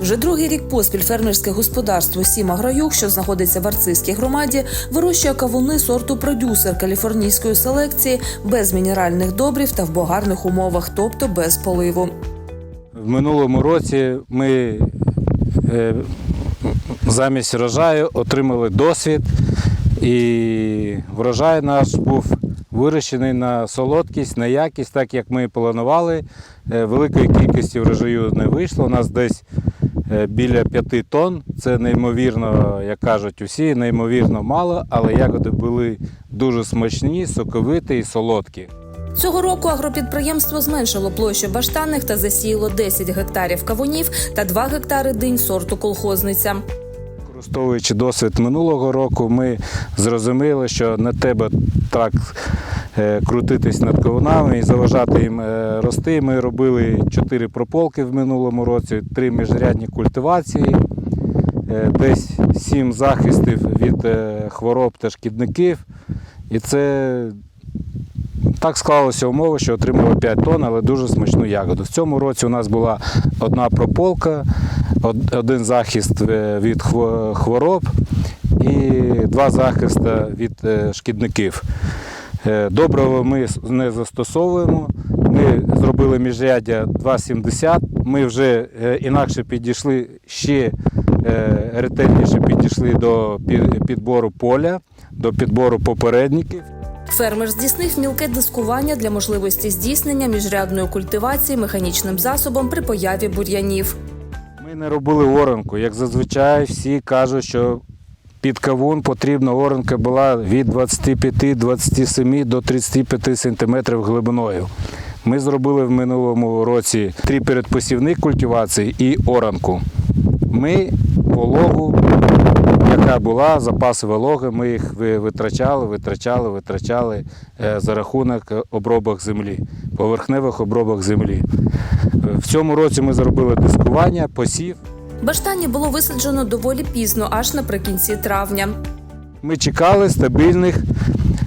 Вже другий рік поспіль фермерське господарство Сім Агроюг, що знаходиться в Арцизькій громаді, вирощує кавуни сорту продюсер каліфорнійської селекції без мінеральних добрів та в богарних умовах, тобто без поливу. В минулому році ми е, замість врожаю отримали досвід, і врожай наш був вирощений на солодкість, на якість, так як ми планували. Е, Великої кількості врожаю не вийшло. У нас десь біля 5 тонн. Це неймовірно, як кажуть усі, неймовірно мало, але ягоди були дуже смачні, соковиті і солодкі. Цього року агропідприємство зменшило площу баштанних та засіяло 10 гектарів кавунів та 2 гектари динь сорту колхозниця. Використовуючи досвід минулого року, ми зрозуміли, що не треба так е, крутитись над ковунами і заважати їм е, рости. Ми робили чотири прополки в минулому році, три міжрядні культивації, е, десь сім захистів від е, хвороб та шкідників. І це так склалося умови, що отримали 5 тонн, але дуже смачну ягоду. В цьому році у нас була одна прополка, один захист е, від хвороб і два захисти від е, шкідників. Е, Доброго ми не застосовуємо. Ми зробили міжряддя 2,70. Ми вже е, інакше підійшли ще е, ретельніше підійшли до підбору поля, до підбору попередників. Фермер здійснив мілке дискування для можливості здійснення міжрядної культивації механічним засобом при появі бур'янів. Ми не робили оранку. Як зазвичай всі кажуть, що під кавун потрібна оранка була від 25-27 до 35 см глибиною. Ми зробили в минулому році три передпосівні культивації і оранку. Ми вологу, яка була, запаси вологи, ми їх витрачали, витрачали, витрачали е, за рахунок обробок землі, поверхневих обробок землі. В цьому році ми зробили дискування, посів. Баштані було висаджено доволі пізно, аж наприкінці травня. Ми чекали стабільних,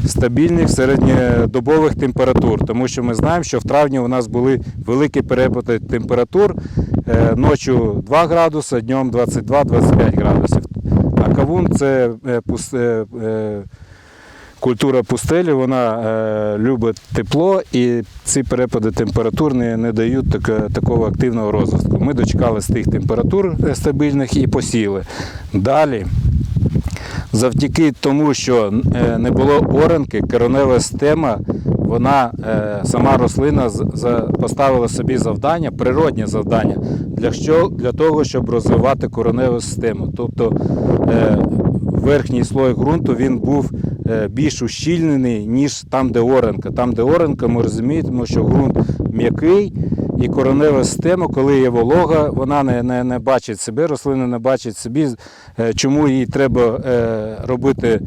стабільних середньодобових температур, тому що ми знаємо, що в травні у нас були великі перепади температур. Е, Ночі 2 градуси, днем 22-25 градусів. А кавун це е, е, культура пустелі, вона е, любить тепло і ці перепади температур не, дають таке- такого активного розвитку. Ми дочекали тих температур стабільних і посіяли. Далі Завдяки тому, що е, не було оранки, коронева система, вона е, сама рослина поставила собі завдання, природнє завдання для, що, для того, щоб розвивати короневу систему. Тобто е, верхній слой ґрунту він був більш ущільнений, ніж там, де оранка. Там, де оранка, ми розуміємо, що ґрунт м'який. І коронева система, коли є волога, вона не, не, не бачить себе, рослина не бачить собі, е, чому їй треба е, робити,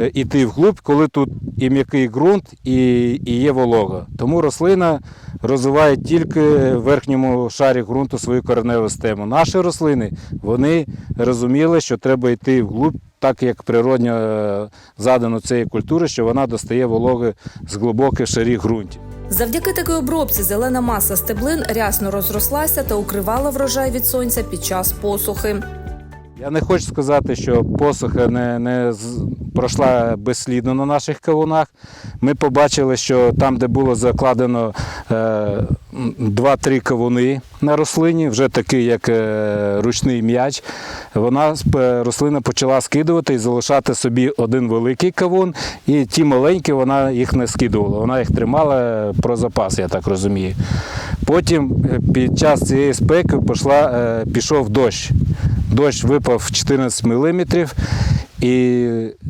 е, іти вглуб, коли тут і м'який ґрунт, і, і є волога. Тому рослина розвиває тільки в верхньому шарі ґрунту свою кореневу систему. Наші рослини вони розуміли, що треба йти вглуб, так як природньо е, задано цієї культури, що вона достає вологи з глибоких шарів ґрунтів. Завдяки такій обробці зелена маса стеблин рясно розрослася та укривала врожай від сонця під час посухи. Я не хочу сказати, що посуха не, не пройшла безслідно на наших кавунах. Ми побачили, що там, де було закладено е, 2-3 кавуни на рослині, вже такий, як е, ручний м'яч, вона рослина почала скидувати і залишати собі один великий кавун, і ті маленькі вона їх не скидувала. Вона їх тримала про запас, я так розумію. Потім е, під час цієї спеки пішла, е, пішов дощ. Дощ випав 14 мм, і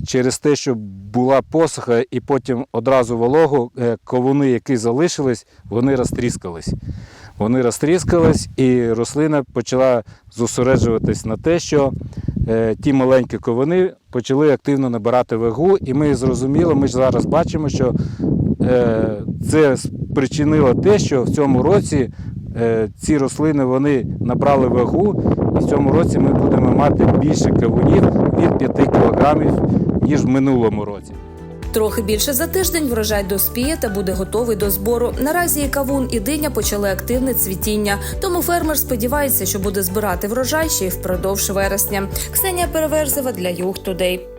через те, що була посуха і потім одразу вологу, е, ковуни, які залишились, вони розтріскались. Вони розтріскались, і рослина почала зосереджуватись на те, що е, ті маленькі ковини почали активно набирати вагу, і ми зрозуміли, ми ж зараз бачимо, що е, це спричинило те, що в цьому році ці рослини вони набрали вагу, і в цьому році ми будемо мати більше кавунів від 5 кілограмів, ніж в минулому році. Трохи більше за тиждень врожай доспіє та буде готовий до збору. Наразі і кавун, і диня почали активне цвітіння. Тому фермер сподівається, що буде збирати врожай ще й впродовж вересня. Ксенія Переверзева для Юг Тудей.